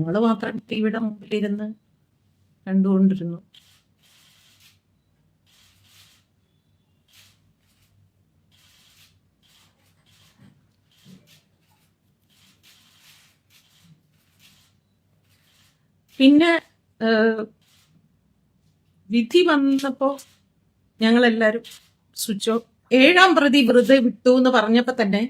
ഞങ്ങൾ മാത്രം ടിവിയുടെ മുമ്പിലിരുന്ന് കണ്ടുകൊണ്ടിരുന്നു. പിന്നെ വിധി വന്നപ്പോ ഞങ്ങളെല്ലാരും സ്വിച്ച് ഓഫ് ഏഴാം പ്രതി വെറുതെ വിട്ടു എന്ന് പറഞ്ഞപ്പോ തന്നെ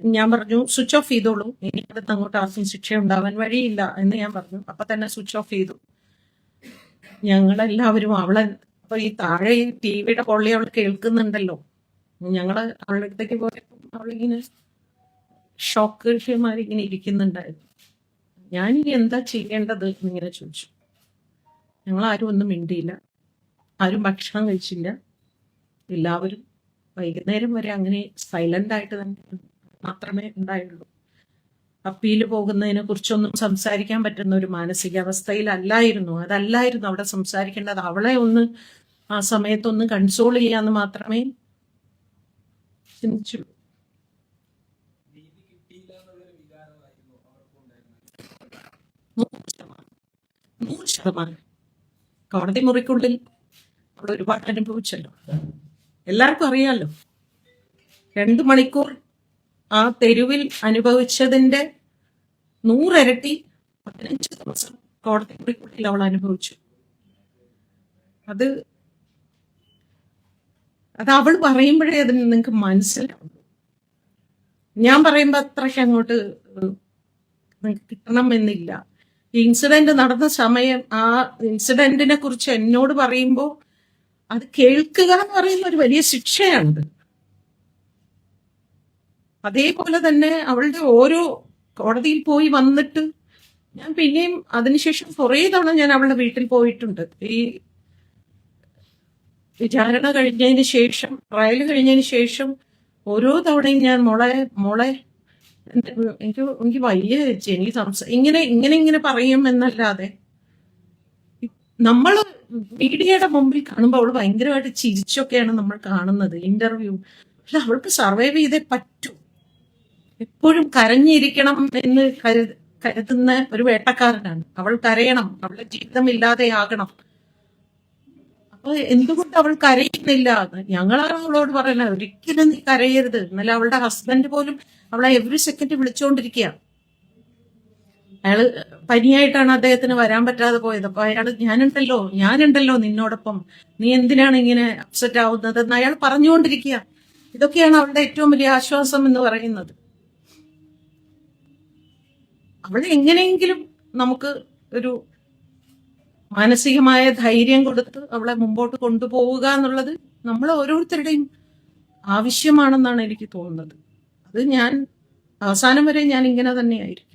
ഞാൻ പറഞ്ഞു സ്വിച്ച് ഓഫ് ചെയ്തോളൂ. എനിക്കടുത്ത് അങ്ങോട്ട് ആർക്കും ശിക്ഷ ഉണ്ടാവാൻ വഴിയില്ല എന്ന് ഞാൻ പറഞ്ഞു. അപ്പൊ തന്നെ സ്വിച്ച് ഓഫ് ചെയ്തു. ഞങ്ങളെല്ലാവരും അവളെ അപ്പൊ ഈ താഴെ ഈ ടി വിയുടെ പൊള്ളി അവൾ കേൾക്കുന്നുണ്ടല്ലോ. ഞങ്ങൾ അവളുടെ അടുത്തേക്ക് പോയപ്പോ അവളിങ്ങനെ ഷോക്ക് വിഷയമാരി ഇങ്ങനെ ഇരിക്കുന്നുണ്ടായിരുന്നു. ഞാനിനി എന്താ ചെയ്യേണ്ടത്? എന്നിങ്ങനെ ചോദിച്ചു. ഞങ്ങൾ ആരും ഒന്നും മിണ്ടിയില്ല. ആരും ഭക്ഷണം കഴിച്ചില്ല. എല്ലാവരും വൈകുന്നേരം വരെ അങ്ങനെ സൈലന്റ് ആയിട്ട് തന്നെ മാത്രമേ ഉണ്ടായുള്ളൂ. അപ്പീൽ പോകുന്നതിനെ കുറിച്ചൊന്നും സംസാരിക്കാൻ പറ്റുന്ന ഒരു മാനസികാവസ്ഥയിലല്ലായിരുന്നു. അതല്ലായിരുന്നു അവിടെ സംസാരിക്കേണ്ടത്. അവളെ ഒന്ന് ആ സമയത്തൊന്ന് കൺസോൾ ചെയ്യാന്ന് മാത്രമേ ചിന്തിച്ചുള്ളൂ. നൂറ് ശതമാനം. കോടതി മുറിക്കുള്ളിൽ അവിടെ ഒരുപാട് അനുഭവിച്ചല്ലോ. എല്ലാവർക്കും അറിയാമല്ലോ രണ്ട് മണിക്കൂർ ആ തെരുവിൽ അനുഭവിച്ചതിന്റെ നൂറിരട്ടി പതിനഞ്ച് ദിവസം കോടതി മുറിക്കുള്ളിൽ അവൾ അനുഭവിച്ചു. അത് അത് അവൾ പറയുമ്പോഴേ അത് നിങ്ങൾക്ക് മനസ്സിലാവും ഞാൻ പറയുമ്പോ അത്രയ്ക്ക് അങ്ങോട്ട് നിങ്ങൾക്ക് കിട്ടണം എന്നില്ല ഇൻസിഡന്റ് നടന്ന സമയം ആ ഇൻസിഡന്റിനെ കുറിച്ച് എന്നോട് പറയുമ്പോൾ അത് കേൾക്കുക എന്ന് പറയുന്ന ഒരു വലിയ ശിക്ഷയാണത് അതേപോലെ തന്നെ അവളുടെ ഓരോ കോടതിയിൽ പോയി വന്നിട്ട് ഞാൻ പിന്നെയും അതിനുശേഷം കുറേ തവണ ഞാൻ അവളുടെ വീട്ടിൽ പോയിട്ടുണ്ട്. ഈ വിചാരണ കഴിഞ്ഞതിന് ശേഷം ട്രയൽ കഴിഞ്ഞതിന് ശേഷം ഓരോ തവണയും ഞാൻ മോളെ മോളെ എനിക്ക് എനിക്ക് വലിയ എനിക്ക് സംസാ ഇങ്ങനെ ഇങ്ങനെ ഇങ്ങനെ പറയും എന്നല്ലാതെ നമ്മൾ മീഡിയയുടെ മുമ്പിൽ കാണുമ്പോൾ അവൾ ഭയങ്കരമായിട്ട് ചിരിച്ചൊക്കെയാണ് നമ്മൾ കാണുന്നത് ഇന്റർവ്യൂ. പക്ഷെ അവൾക്ക് സർവൈവ് ചെയ്തേ പറ്റൂ. എപ്പോഴും കരഞ്ഞിരിക്കണം എന്ന് കരു കരുതുന്ന ഒരു വേട്ടക്കാരനാണ്. അവൾ കരയണം. അവളുടെ ജീവിതം ഇല്ലാതെയാകണം അപ്പൊ എന്തുകൊണ്ട് അവൾ കരയുന്നില്ല? ഞങ്ങളാണ് അവളോട് പറയുന്നത്. ഒരിക്കലും നീ കരയരുത്. എന്നാലും അവളുടെ ഹസ്ബൻഡ് പോലും അവളെ എവറി സെക്കൻഡ് വിളിച്ചുകൊണ്ടിരിക്കുകയാണ് അയാൾ പനിയായിട്ടാണ് അദ്ദേഹത്തിന് വരാൻ പറ്റാതെ പോയത്. അപ്പൊ അയാൾ ഞാനുണ്ടല്ലോ ഞാനുണ്ടല്ലോ നിന്നോടൊപ്പം. നീ എന്തിനാണ് ഇങ്ങനെ അപ്സെറ്റ് ആവുന്നത്? എന്ന് അയാൾ പറഞ്ഞുകൊണ്ടിരിക്കുക ഇതൊക്കെയാണ് അവളുടെ ഏറ്റവും വലിയ ആശ്വാസം എന്ന് പറയുന്നത്. അവളെ എങ്ങനെയെങ്കിലും നമുക്ക് ഒരു മാനസികമായ ധൈര്യം കൊടുത്ത് അവളെ മുമ്പോട്ട് കൊണ്ടുപോവുക എന്നുള്ളത് നമ്മൾ ഓരോരുത്തരുടെയും ആവശ്യമാണെന്നാണ് എനിക്ക് തോന്നുന്നത്. അത് ഞാൻ അവസാനം വരെ ഞാൻ ഇങ്ങനെ തന്നെയായിരിക്കും.